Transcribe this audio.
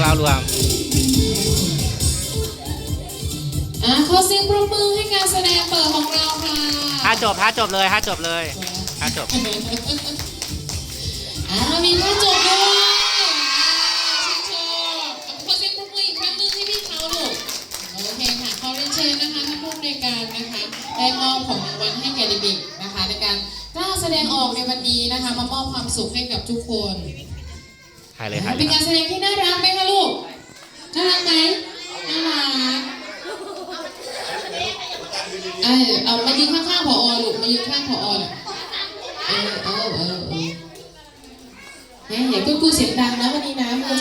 พวกเรารวมอะขอเสียงปรบมือให้การแสดงเปิดของเราค่ะถ้าจบถ้าจบเลยถ้าจบเลยถ้าจบอ่ามีท่าจบด้วยอ่าชื่นชมขอเสียงปรบมืออีกครั้งหนึงให้พี่เขาลูกโอเคค่ะขอเรียนเชิญนะคะท่านผู้อำนวยการนะคะได้มอบของรางวัลให้แก่เด็กๆนะคะในการกล้าแสดงออกในวันนี้นะคะมามอบความสุขให้กับทุกคน ถ่ายเลยถ่ายเลเป็นยการแสดงที่น่ารักไหมคะลูก น่ารักไหมน่ารักเออเอามายืนข้างๆผอลูก มายืนข้างผอน่ะเออเออเออเออแหมอย่าเพิ่งพูดเสียงดังนะวันนี้นะ